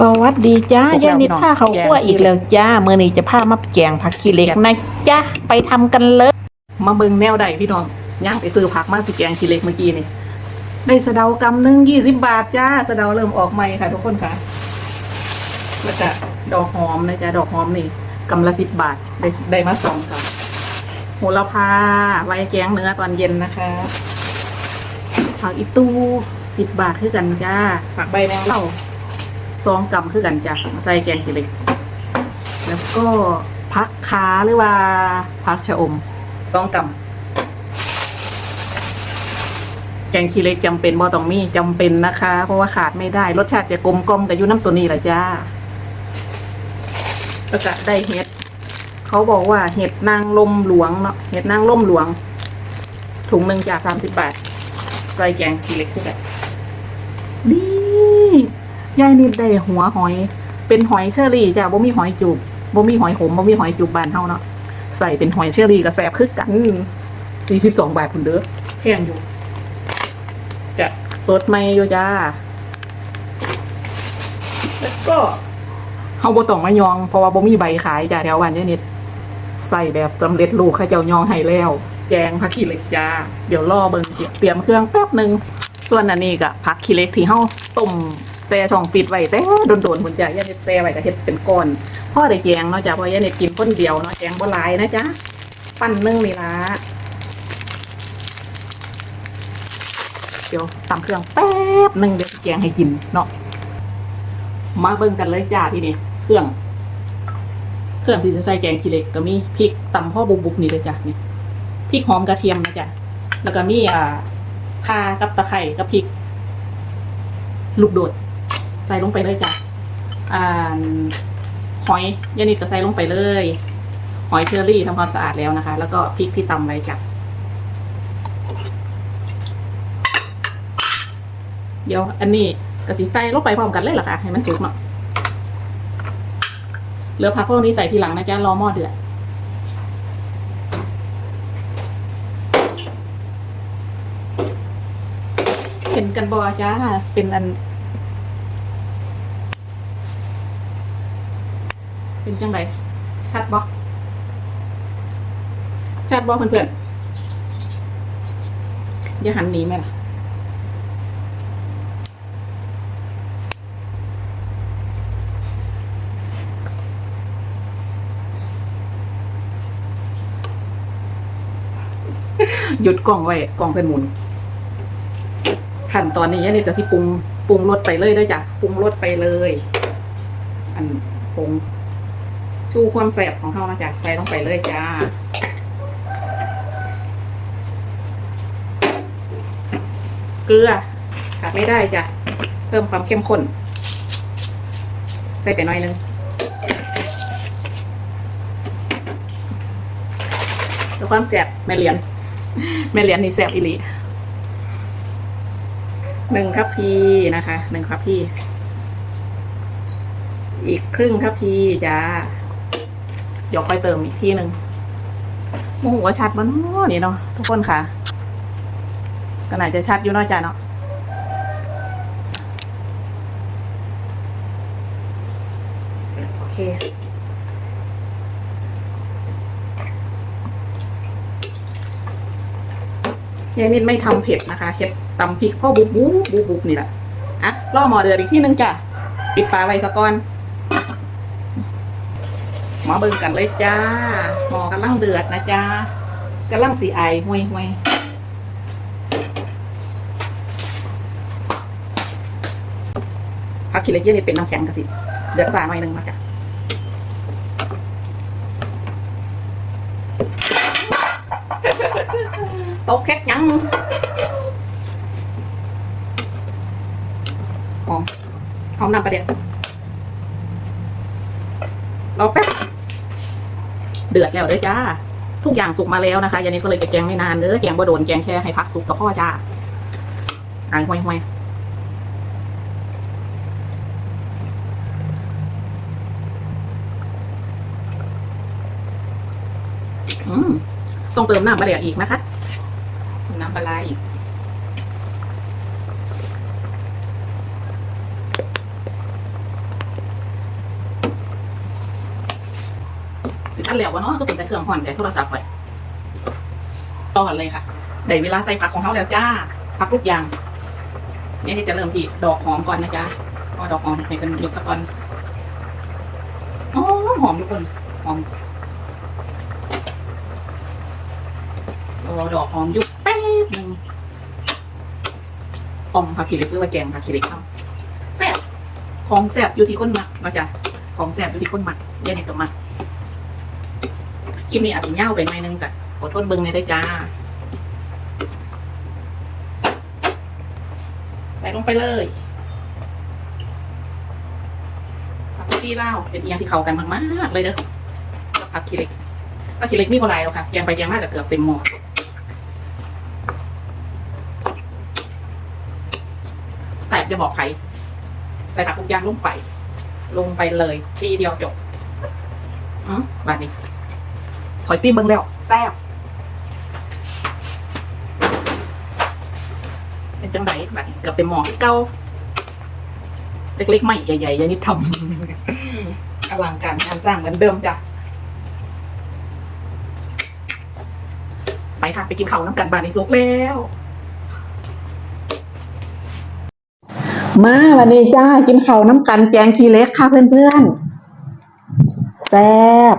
สวัสดีจ้าสุกแล้วย่านิดพี่น้องผ้าเขาวคั่วแกงอีกแล้วจ้าเมื่อนี้จะผ้ามาแกงผักขี้เหล็กนะจ้าไปทำกันเลย มาเบิ่งแนวใดพี่น้องย่างไปซื้อผักมาสิแกงขี้เหล็กเมื่อกี้นี่ได้สะเดากำหนึ่งยี่สิบบาทจ้าสะเดาเริ่มออกใหม่ค่ะทุกคนค่ะแล้วก็ดอกหอมนะจ๊ะดอกหอมนี่กำละสิบบาทได้ได้มาสองกำโหระพาไว้แกงเนื้อตอนเย็นนะคะผักอีตูสิบบาทคือกันจ้าผักใบแมงเล่า สองกำคือกันจ้ะมาใส่แกงขี้เหล็ก แล้วก็พักขาหรือว่าพักชะอมสองกำแกงขี้เหล็กจำเป็นบ่ต้องมีจำเป็นนะคะ เพราะว่าขาดไม่ได้ รสชาติจะกลมกลมกับยูน้ำตัวนี้แหละจ้าแล้วก็ได้เห็ด เขาบอกว่าเห็ดนางลมหลวงเนาะเห็ดนางลมหลวง ถุงหนึ่งจากสามสิบบาทใส่แกงขี้เหล็กขึ้นไปนี ยายนิดได้หัวหอย เป็นหอยเชอรี่จ้ะบ่มีหอยจูบบ่มีหอยขมบ่มีหอยจูบบ้านเฮาเนาะใส่เป็นหอยเชอรี่ก็แซ่บคือกัน42บาทพุ่นเด้อแพงอยู่จะสดใหม่อยู่จ้า แล้วก็เฮาบ่ต้องมายอง เพราะว่าบ่มีใบขายจ้ะแถวบ้านยายนิดใส่แบบสำเร็จรูปเขาเจ้ายองให้แล้วแกงผักขี้เหล็กจ้า เดี๋ยวรอเบิ่งเตรียมเครื่องแป๊บหนึงส่วนอันนี้ก็ผักขี้เหล็กที่เฮาต้ม แช่ช่องฟิตไว้แต่โดนๆพุ่นจ้ะยายนิดแช่ไว้ก็เฮ็ดเป็นก้อนพ่อได้แกงเนาะจ้ะเพราะยายนิดกินคนเดียวเนาะแกงบ่หลายนะจ๊ะปั้นนึ่งนี่ละเดี๋ยวตำเครื่องแป๊บนึงเดี๋ยวสิแกงให้กินเนาะมาเบิ่งกันเลยจ้าทีนี้เครื่อง เครื่องที่จะใส่แกงขี้เหล็กก็มีพริกตำพ่อบุบๆนี่เลยจ้ะนี่พริกหอมกระเทียมนะจ๊ะแล้วก็มีอ่าข่ากับตะไคร่กับพริก ลูกโดด ใส่ลงไปเลยจ้ะอ่าหอยยานิดก็ใส่ลงไปเลย หอยเชอรี่ทำความสะอาดแล้วนะคะ แล้วก็พริกที่ตำไว้จ้ะเดี๋ยวอันนี้กระสีใส่ลงไปพร้อมกันเลยหรอคะให้มันสุกเนาะเหลือผักพวกนี้ใส่ทีหลังนะจ๊ะรอหม้อเดือดเห็นกันบอจ้าเป็นอัน เป็นจังไรชัดบอชัดบอเพื่อนๆอย่าหันหนีไหมล่ะหยุดกล่องไว้กล่องเป็นหมุนขั้นตอนนี้เนี่ยจะสิปรุงปรุงรสไปเลยด้วยจ้ะปรุงรสไปเลย อันผง ชูความแสบของเขานะจ๊ะใส่ลงไปเลยจ้าเกลือขาดไม่ได้จ้ะเพิ่มความเข้มข้น ใส่ไปน่อยนึงแล้วความแสบแม่เหรียญแม่เหรียญนี่แสบอีลีหนึ่งทัพพีนะคะหนึ่งทัพพีอีกครึ่งทัพพีจ้า เดี๋ยวค่อยเติมอีกทีหนึ่งโมโหว่าชัดมันนี่เนาะทุกคนค่ะก็น่าจะชัดอยู่เนาะจ้าเนาะโอเคยายนิดไม่ทำเผ็ดนะคะเผ็ดตำพริกพ่อบุบบุบบุบบุบนี่แหละอะรอหมอเดือดอีกที่นึงจ้ะ ปิดฝาไว้สะก่อน มาเบิ่งกันเลยจ้า หมอกำลังเดือดนะจ้ากำลังสีไอห่วยห่วยพักขี้เล็กเยอะนี่เป็นน้ำแข็งกะสิ เดือดสาหน่อยหนึ่งมาจ้ะโต๊ะแคกยังหอมหอมนำประเดี๋ยวรอแป๊บ เดือดแล้วเด้อจ้า ทุกอย่างสุกมาแล้วนะคะยานี้ก็เลยจะแกงไม่นานเด้อแกงบ่โดนแกงแค่ให้พักสุกกับพ่อจ้าอ่างห่วยห่วยอืมต้องเติมน้ำปลาเดี๋ยวอีกนะคะ น้ำปลาร้าอีก แล้ววะเนาะก็เป็นแต่เครื่องห่อนแต่โทรศัพท์ไปต่อนเลยค่ะได้เวลาใส่ผักของเขาแล้วจ้าผักทุกอย่างนี่นี่จะเริ่มที่ดอกหอมก่อนนะจ๊ะพอดอกหอมให้เป็นยุบสักก่อนอ๋อหอมทุกคนหอมรอดอกหอมยุบแป๊บหนึงต้มผักขี้เหล็กหรือว่าแกงผักขี้เหล็กเอาแซ่บของแซ่บอยู่ที่คนหมักนะจ๊ะของแซ่บอยู่ที่คนหมักเย็นนี่ตัวหมัก คลิปนี้อาจจะเง่าไปหน่อยนึงแต่ขอโทษเบิ้งในอยได้จ้า ใส่ลงไปเลยผักชีเลาเป็นอียงที่เข้ากันมากๆเลยเด้อกับผักขี้เหล็กผักขี้เหล็กมีบ่หลายแล้วค่ะแกงไปแกงมากกับเกือบเต็มหม้อแสบจะบอกใครใส่ผักทุกอย่างลงไป ลงไปเลย ทีเดียวจบอืมบาดนี้ ขอยซีเบิ้งแล้วแซ่บเป็นจังไดแบบเกือบเต็มหม้อเก่าเล็กๆใหม่ใหญ่ๆยังนี้ทำอลังการงานสร้างเหมือนเดิมจ้ะไปค่ะ ไปกินข้าวน้ำกันบานในซุกแล้ว มาวันนี้จ้า กินข้าวน้ำกันแกงขี้เล็กค่ะเพื่อนๆ แซ่บ